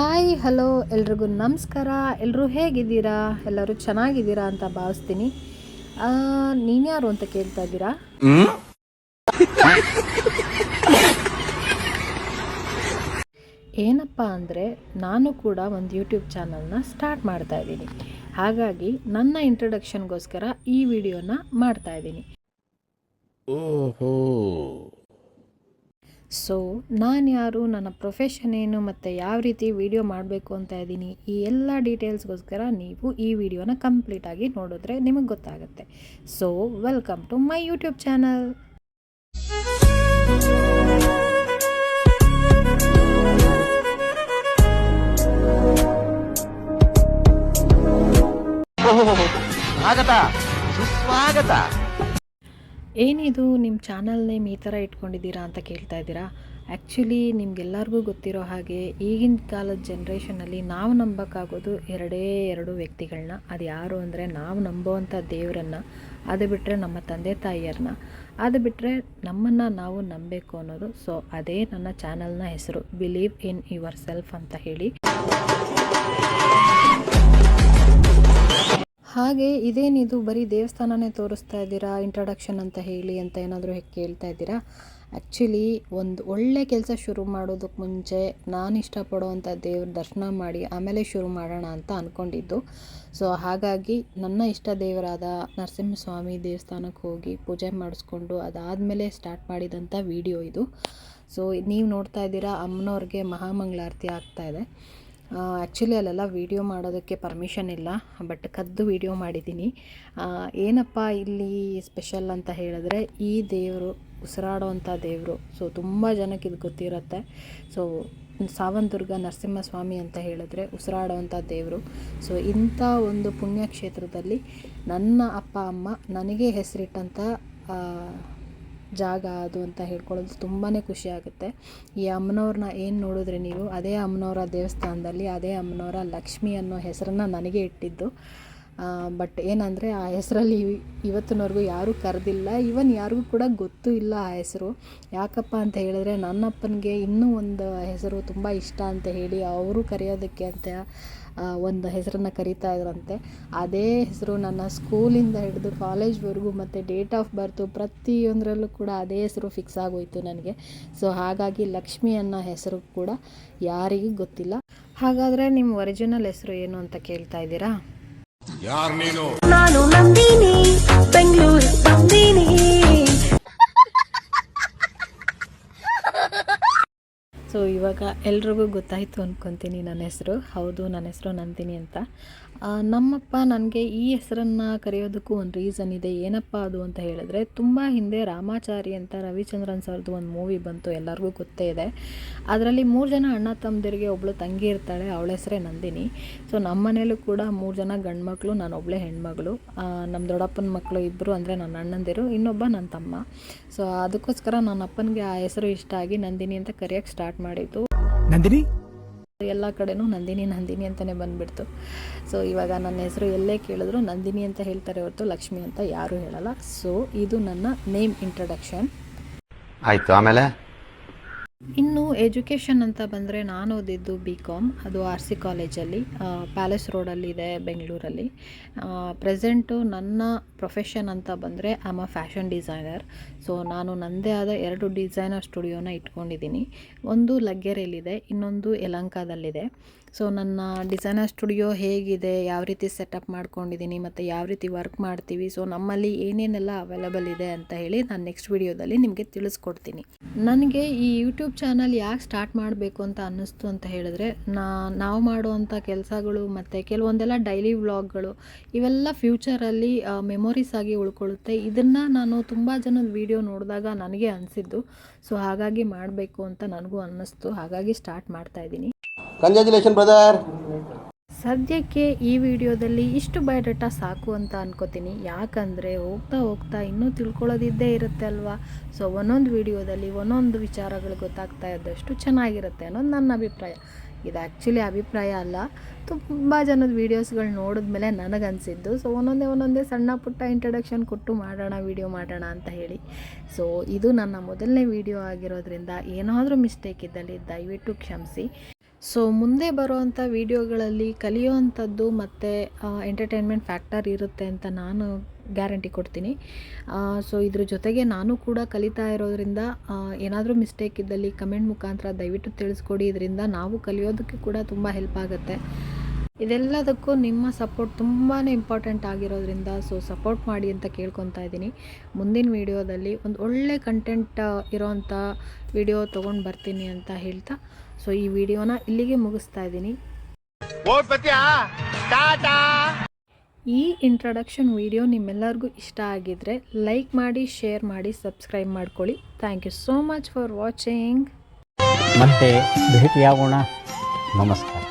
Hi hello ಎಲ್ರಿಗೂ ನಮಸ್ಕಾರ. ಎಲ್ಲರೂ ಹೇಗಿದ್ದೀರಾ? ಎಲ್ಲರೂ ಚೆನ್ನಾಗಿದ್ದೀರಾ ಅಂತ ಭಾವಿಸ್ತೀನಿ. ನೀನ್ಯಾರು ಅಂತ ಕೇಳ್ತಾ ಇದ್ದೀರಾ? ಏನಪ್ಪ ಅಂದರೆ ನಾನು ಕೂಡ ಒಂದು ಯೂಟ್ಯೂಬ್ ಚಾನಲ್ನ ಸ್ಟಾರ್ಟ್ ಮಾಡ್ತಾ ಇದ್ದೀನಿ. ಹಾಗಾಗಿ ನನ್ನ ಇಂಟ್ರೊಡಕ್ಷನ್ಗೋಸ್ಕರ ಈ ವಿಡಿಯೋನ ಮಾಡ್ತಾ ಇದ್ದೀನಿ. ಓಹೋ. ಸೊ ನಾನು ಯಾರು, ನನ್ನ ಪ್ರೊಫೆಷನ್ ಏನು, ಮತ್ತು ಯಾವ ರೀತಿ ವಿಡಿಯೋ ಮಾಡಬೇಕು ಅಂತ ಇದ್ದೀನಿ, ಈ ಎಲ್ಲ ಡೀಟೇಲ್ಸ್ಗೋಸ್ಕರ ನೀವು ಈ ವಿಡಿಯೋನ ಕಂಪ್ಲೀಟಾಗಿ ನೋಡಿದ್ರೆ ನಿಮಗೆ ಗೊತ್ತಾಗುತ್ತೆ. So welcome to my YouTube channel ಸ್ವಾಗತ. ಸುಸ್ವಾಗತ. ಏನಿದು ನಿಮ್ಮ ಚಾನಲ್ ನೇಮ್ ಈ ಥರ ಇಟ್ಕೊಂಡಿದ್ದೀರಾ ಅಂತ ಕೇಳ್ತಾ ಇದ್ದೀರಾ? ಆ್ಯಕ್ಚುಲಿ ನಿಮಗೆಲ್ಲರಿಗೂ ಗೊತ್ತಿರೋ ಹಾಗೆ ಈಗಿನ ಕಾಲದ ಜನ್ರೇಷನಲ್ಲಿ ನಾವು ನಂಬೋಕ್ಕಾಗೋದು ಎರಡೇ ಎರಡು ವ್ಯಕ್ತಿಗಳನ್ನ. ಅದು ಯಾರು ಅಂದರೆ ನಾವು ನಂಬೋವಂಥ ದೇವರನ್ನು. ಅದು ಬಿಟ್ಟರೆ ನಮ್ಮ ತಂದೆ ತಾಯಿಯರನ್ನ. ಅದು ಬಿಟ್ಟರೆ ನಮ್ಮನ್ನು ನಾವು ನಂಬಬೇಕು ಅನ್ನೋದು. ಸೊ, ಅದೇ ನನ್ನ ಚಾನಲ್ನ ಹೆಸರು. ಬಿಲೀವ್ ಇನ್ ಯುವರ್ ಸೆಲ್ಫ್ ಅಂತ ಹೇಳಿ. ಹಾಗೆ ಇದೇನಿದು ಬರೀ ದೇವಸ್ಥಾನನೇ ತೋರಿಸ್ತಾ ಇದ್ದೀರಾ? ಇಂಟ್ರಡಕ್ಷನ್ ಅಂತ ಹೇಳಿ ಅಂತ ಏನಾದರೂ ಕೇಳ್ತಾ ಇದ್ದೀರಾ? ಆ್ಯಕ್ಚುಲಿ ಒಂದು ಒಳ್ಳೆ ಕೆಲಸ ಶುರು ಮಾಡೋದಕ್ಕೆ ಮುಂಚೆ ನಾನು ಇಷ್ಟಪಡುವಂಥ ದೇವ್ರ ದರ್ಶನ ಮಾಡಿ ಆಮೇಲೆ ಶುರು ಮಾಡೋಣ ಅಂತ ಅಂದ್ಕೊಂಡಿದ್ದು ಸೊ ಹಾಗಾಗಿ ನನ್ನ ಇಷ್ಟ ದೇವರಾದ ನರಸಿಂಹಸ್ವಾಮಿ ದೇವಸ್ಥಾನಕ್ಕೆ ಹೋಗಿ ಪೂಜೆ ಮಾಡಿಸ್ಕೊಂಡು ಅದಾದಮೇಲೆ ಸ್ಟಾರ್ಟ್ ಮಾಡಿದಂಥ ವಿಡಿಯೋ ಇದು. ಸೊ ನೀವು ನೋಡ್ತಾ ಇದ್ದೀರಾ, ಅಮ್ಮನವ್ರಿಗೆ ಮಹಾಮಂಗಳಾರತಿ ಇದೆ. ಆ್ಯಕ್ಚುಲಿ ಅಲ್ಲೆಲ್ಲ ವೀಡಿಯೋ ಮಾಡೋದಕ್ಕೆ ಪರ್ಮಿಷನ್ ಇಲ್ಲ ಬಟ್ ಕದ್ದು ವೀಡಿಯೋ ಮಾಡಿದ್ದೀನಿ. ಏನಪ್ಪ ಇಲ್ಲಿ ಸ್ಪೆಷಲ್ ಅಂತ ಹೇಳಿದ್ರೆ, ಈ ದೇವರು ಉಸಿರಾಡೋವಂಥ ದೇವರು. ಸೊ ತುಂಬ ಜನಕ್ಕೆ ಇದು ಗೊತ್ತಿರುತ್ತೆ. ಸೊ ಸಾವಂತುರ್ಗ ನರಸಿಂಹಸ್ವಾಮಿ ಅಂತ ಹೇಳಿದ್ರೆ ಉಸಿರಾಡುವಂಥ ದೇವರು. ಸೊ ಇಂಥ ಒಂದು ಪುಣ್ಯಕ್ಷೇತ್ರದಲ್ಲಿ ನನ್ನ ಅಪ್ಪ, ಅಮ್ಮ ನನಗೆ ಹೆಸರಿಟ್ಟಂಥ ಜಾಗ ಅದು ಅಂತ ಹೇಳ್ಕೊಳ್ಳೋದು ತುಂಬಾ ಖುಷಿ ಆಗುತ್ತೆ. ಈ ಅಮ್ಮನವ್ರನ್ನ ಏನು ನೋಡಿದ್ರೆ ನೀವು, ಅದೇ ಅಮ್ಮನವರ ದೇವಸ್ಥಾನದಲ್ಲಿ, ಅದೇ ಅಮ್ಮನವರ ಲಕ್ಷ್ಮಿ ಅನ್ನೋ ಹೆಸರನ್ನು ನನಗೆ ಇಟ್ಟಿದ್ದು. ಬಟ್ ಏನಂದರೆ ಆ ಹೆಸರಲ್ಲಿ ಇವತ್ತಿನವರೆಗೂ ಯಾರೂ ಕರೆದಿಲ್ಲ. ಈವನ್ ಯಾರಿಗೂ ಕೂಡ ಗೊತ್ತೂ ಇಲ್ಲ ಆ ಹೆಸರು. ಯಾಕಪ್ಪ ಅಂತ ಹೇಳಿದ್ರೆ ನನ್ನಪ್ಪನಿಗೆ ಇನ್ನೂ ಒಂದು ಹೆಸರು ತುಂಬ ಇಷ್ಟ ಅಂತ ಹೇಳಿ ಅವರು ಕರೆಯೋದಕ್ಕೆ ಅಂತ ಒಂದು ಹೆಸರನ್ನು ಕರೀತಾ ಇದ್ರಂತೆ. ಅದೇ ಹೆಸರು ನನ್ನ ಸ್ಕೂಲಿಂದ ಹಿಡಿದು ಕಾಲೇಜ್ವರೆಗೂ ಮತ್ತು ಡೇಟ್ ಆಫ್ ಬರ್ತು ಪ್ರತಿಯೊಂದರಲ್ಲೂ ಕೂಡ ಅದೇ ಹೆಸರು ಫಿಕ್ಸ್ ಆಗೋಯಿತು ನನಗೆ. ಸೊ ಹಾಗಾಗಿ ಲಕ್ಷ್ಮಿ ಅನ್ನೋ ಹೆಸರು ಕೂಡ ಯಾರಿಗೂ ಗೊತ್ತಿಲ್ಲ. ಹಾಗಾದರೆ ನಿಮ್ಮ ಒರಿಜಿನಲ್ ಹೆಸರು ಏನು ಅಂತ ಕೇಳ್ತಾ ಇದ್ದೀರಾ? ಯಾರ್ ನೀನು? ನಾನು ನಂದಿನಿ ಬೆಂಗಳೂರು ನಂದಿನಿ ಸೊ ಇವಾಗ ಎಲ್ರಿಗೂ ಗೊತ್ತಾಯಿತು ಅಂದ್ಕೊತೀನಿ ನನ್ನ ಹೆಸರು. ಹೌದು ನನ್ನ ಹೆಸರು ನಂದಿನಿ ಅಂತ. ನಮ್ಮಪ್ಪ ನನಗೆ ಈ ಹೆಸರನ್ನು ಕರೆಯೋದಕ್ಕೂ ಒಂದು ರೀಸನ್ ಇದೆ. ಏನಪ್ಪ ಅದು ಅಂತ ಹೇಳಿದ್ರೆ, ತುಂಬ ಹಿಂದೆ ರಾಮಾಚಾರಿ ಅಂತ ರವಿಚಂದ್ರನ್ ಸರ್ದು ಒಂದು ಮೂವಿ ಬಂತು, ಎಲ್ಲರಿಗೂ ಗೊತ್ತೇ ಇದೆ. ಅದರಲ್ಲಿ ಮೂರು ಜನ ಅಣ್ಣ ತಮ್ಮದಿರಿಗೆ ಒಬ್ಬಳು ತಂಗಿ ಇರ್ತಾಳೆ, ಅವಳ ಹೆಸರೇ ನಂದಿನಿ. ಸೊ ನಮ್ಮ ಮನೇಲೂ ಕೂಡ ಮೂರು ಜನ ಗಂಡು ಮಕ್ಕಳು ನಾನು ಒಬ್ಬಳೇ ಹೆಣ್ಮಗಳು. ನಮ್ಮ ದೊಡ್ಡಪ್ಪನ ಮಕ್ಕಳು ಇಬ್ಬರು ಅಂದರೆ ನನ್ನ ಅಣ್ಣಂದಿರು, ಇನ್ನೊಬ್ಬ ನನ್ನ ತಮ್ಮ. ಸೊ ಅದಕ್ಕೋಸ್ಕರ ನನ್ನ ಅಪ್ಪನಿಗೆ ಆ ಹೆಸರು ಇಷ್ಟ ಆಗಿ ನಂದಿನಿ ಅಂತ ಕರೆಯೋಕ್ಕೆ ಸ್ಟಾರ್ಟ್ ಮಾಡಿದ್ದು. ನಂದಿನಿ? ಎಲ್ಲ ಕಡೆನೂ ನಂದಿನಿ ನಂದಿನಿ ಅಂತಲೇ ಬಂದುಬಿಡ್ತು. ಸೊ ಇವಾಗ ನನ್ನ ಹೆಸರು ಎಲ್ಲೇ ಕೇಳಿದ್ರು ನಂದಿನಿ ಅಂತ ಹೇಳ್ತಾರೆ ಹೊರತು ಲಕ್ಷ್ಮಿ ಅಂತ ಯಾರೂ ಹೇಳಲ್ಲ. ಸೊ ಇದು ನನ್ನ ನೇಮ್ ಇಂಟ್ರಡಕ್ಷನ್ ಆಯ್ತು, ಆಮೇಲೆ? ಇನ್ನು ಎಜುಕೇಷನ್ ಅಂತ ಬಂದರೆ ನಾನು ಓದಿದ್ದು ಬಿ ಕಾಮ್ ಅದು ಆರ್ ಸಿ ಕಾಲೇಜಲ್ಲಿ ಪ್ಯಾಲೇಸ್ ರೋಡಲ್ಲಿದೆ ಬೆಂಗಳೂರಲ್ಲಿ. ಪ್ರೆಸೆಂಟು ನನ್ನ ಪ್ರೊಫೆಷನ್ ಅಂತ ಬಂದರೆ I'm a fashion designer so ನಾನು ನನ್ನದೇ ಆದ ಎರಡು ಡಿಸೈನರ್ ಸ್ಟುಡಿಯೋನ ಇಟ್ಕೊಂಡಿದ್ದೀನಿ. ಒಂದು ಲಗ್ಗೆರೆಯಲ್ಲಿದೆ ಇನ್ನೊಂದು ಯಲಂಕಾದಲ್ಲಿದೆ. ಸೊ ನನ್ನ ಡಿಸೈನರ್ ಸ್ಟುಡಿಯೋ ಹೇಗಿದೆ, ಯಾವ ರೀತಿ ಸೆಟಪ್ ಮಾಡ್ಕೊಂಡಿದ್ದೀನಿ, ಮತ್ತು ಯಾವ ರೀತಿ ವರ್ಕ್ ಮಾಡ್ತೀವಿ ಸೊ ನಮ್ಮಲ್ಲಿ ಏನೇನೆಲ್ಲ ಅವೈಲಬಲ್ ಇದೆ ಅಂತ ಹೇಳಿ ನಾನು ನೆಕ್ಸ್ಟ್ ವಿಡಿಯೋದಲ್ಲಿ ನಿಮಗೆ ತಿಳಿಸ್ಕೊಡ್ತೀನಿ. ನನಗೆ ಈ ಯೂಟ್ಯೂಬ್ ಚಾನಲ್ ಯಾಕೆ ಸ್ಟಾರ್ಟ್ ಮಾಡಬೇಕು ಅಂತ ಅನ್ನಿಸ್ತು ಅಂತ ಹೇಳಿದ್ರೆ, ನಾ, ನಾವು ಮಾಡುವಂಥ ಕೆಲಸಗಳು ಮತ್ತು ಕೆಲವೊಂದೆಲ್ಲ ಡೈಲಿ ವ್ಲಾಗ್ಗಳು ಇವೆಲ್ಲ ಫ್ಯೂಚರಲ್ಲಿ ಮೆಮೊರೀಸ್ ಆಗಿ ಉಳ್ಕೊಳ್ಳುತ್ತೆ. ಇದನ್ನು ನಾನು ತುಂಬ ಜನದ ವಿಡಿಯೋ ನೋಡಿದಾಗ ನನಗೆ ಅನಿಸಿದ್ದು ಸೊ ಹಾಗಾಗಿ ಮಾಡಬೇಕು ಅಂತ ನನಗೂ ಅನ್ನಿಸ್ತು. ಹಾಗಾಗಿ ಸ್ಟಾರ್ಟ್ ಮಾಡ್ತಾ ಇದ್ದೀನಿ. ಕಂಗ್ರ್ಯಾಚುಲೇಷನ್ ಬ್ರದರ್ ಸದ್ಯಕ್ಕೆ ಈ ವಿಡಿಯೋದಲ್ಲಿ ಇಷ್ಟು ಬಯೋಡಾಟಾ ಸಾಕು ಅಂತ ಅನ್ಕೋತೀನಿ. ಯಾಕಂದರೆ ಹೋಗ್ತಾ ಹೋಗ್ತಾ ಇನ್ನೂ ತಿಳ್ಕೊಳ್ಳೋದಿದ್ದೇ ಇರುತ್ತೆ ಅಲ್ವಾ? ಸೊ ಒಂದೊಂದು ವಿಡಿಯೋದಲ್ಲಿ ಒಂದೊಂದು ವಿಚಾರಗಳು ಗೊತ್ತಾಗ್ತಾ ಇದ್ದಷ್ಟು ಚೆನ್ನಾಗಿರುತ್ತೆ ಅನ್ನೋದು ನನ್ನ ಅಭಿಪ್ರಾಯ. ಇದು ಆ್ಯಕ್ಚುಲಿ ಅಭಿಪ್ರಾಯ ಅಲ್ಲ. ತುಂಬ ಜನದ ವೀಡಿಯೋಸ್ಗಳು ನೋಡಿದ್ಮೇಲೆ ನನಗನ್ಸಿದ್ದು. ಸೊ ಒಂದೊಂದೇ ಒಂದೊಂದೇ ಸಣ್ಣ ಪುಟ್ಟ ಇಂಟ್ರಡಕ್ಷನ್ ಕೊಟ್ಟು ಮಾಡೋಣ ವಿಡಿಯೋ ಮಾಡೋಣ ಅಂತ ಹೇಳಿ. ಸೊ ಇದು ನನ್ನ ಮೊದಲನೇ ವಿಡಿಯೋ ಆಗಿರೋದ್ರಿಂದ ಏನಾದರೂ ಮಿಸ್ಟೇಕ್ ಇದ್ದಲ್ಲಿ ದಯವಿಟ್ಟು ಕ್ಷಮಿಸಿ. ಸೊ ಮುಂದೆ ಬರುವಂಥ ವೀಡಿಯೋಗಳಲ್ಲಿ ಕಲಿಯುವಂಥದ್ದು ಮತ್ತು ಎಂಟರ್ಟೈನ್ಮೆಂಟ್ ಫ್ಯಾಕ್ಟರ್ ಇರುತ್ತೆ ಅಂತ ನಾನು ಗ್ಯಾರಂಟಿ ಕೊಡ್ತೀನಿ. ಸೊ ಇದ್ರ ಜೊತೆಗೆ ನಾನು ಕೂಡ ಕಲಿತಾ ಇರೋದ್ರಿಂದ ಏನಾದರೂ ಮಿಸ್ಟೇಕ್ ಇದ್ದಲ್ಲಿ ಕಮೆಂಟ್ ಮುಖಾಂತರ ದಯವಿಟ್ಟು ತಿಳಿಸ್ಕೊಡಿ. ಇದರಿಂದ ನಾವು ಕಲಿಯೋದಕ್ಕೆ ಕೂಡ ತುಂಬ ಹೆಲ್ಪ್ ಆಗುತ್ತೆ. ಇದೆಲ್ಲದಕ್ಕೂ ನಿಮ್ಮ ಸಪೋರ್ಟ್ ತುಂಬಾ ಇಂಪಾರ್ಟೆಂಟ್ ಆಗಿರೋದ್ರಿಂದ ಸೊ ಸಪೋರ್ಟ್ ಮಾಡಿ ಅಂತ ಕೇಳ್ಕೊತಾ ಇದ್ದೀನಿ. ಮುಂದಿನ ವೀಡಿಯೋದಲ್ಲಿ ಒಂದು ಒಳ್ಳೆ ಕಂಟೆಂಟ್ ಇರೋವಂಥ ವಿಡಿಯೋ ತೊಗೊಂಡು ಬರ್ತೀನಿ ಅಂತ ಹೇಳ್ತಾ ಸೊ ಈ ವಿಡಿಯೋನ ಇಲ್ಲಿಗೆ ಮುಗಿಸ್ತಾ ಇದ್ದೀನಿ. ಈ ಇಂಟ್ರಡಕ್ಷನ್ ವಿಡಿಯೋ ನಿಮ್ಮೆಲ್ಲರಿಗೂ ಇಷ್ಟ ಆಗಿದ್ರೆ ಲೈಕ್ ಮಾಡಿ ಶೇರ್ ಮಾಡಿ ಸಬ್ಸ್ಕ್ರೈಬ್ ಮಾಡ್ಕೊಳ್ಳಿ. Thank you so much for watching ಮತ್ತೆ ಭೇಟಿಯಾಗೋಣ. ನಮಸ್ಕಾರ.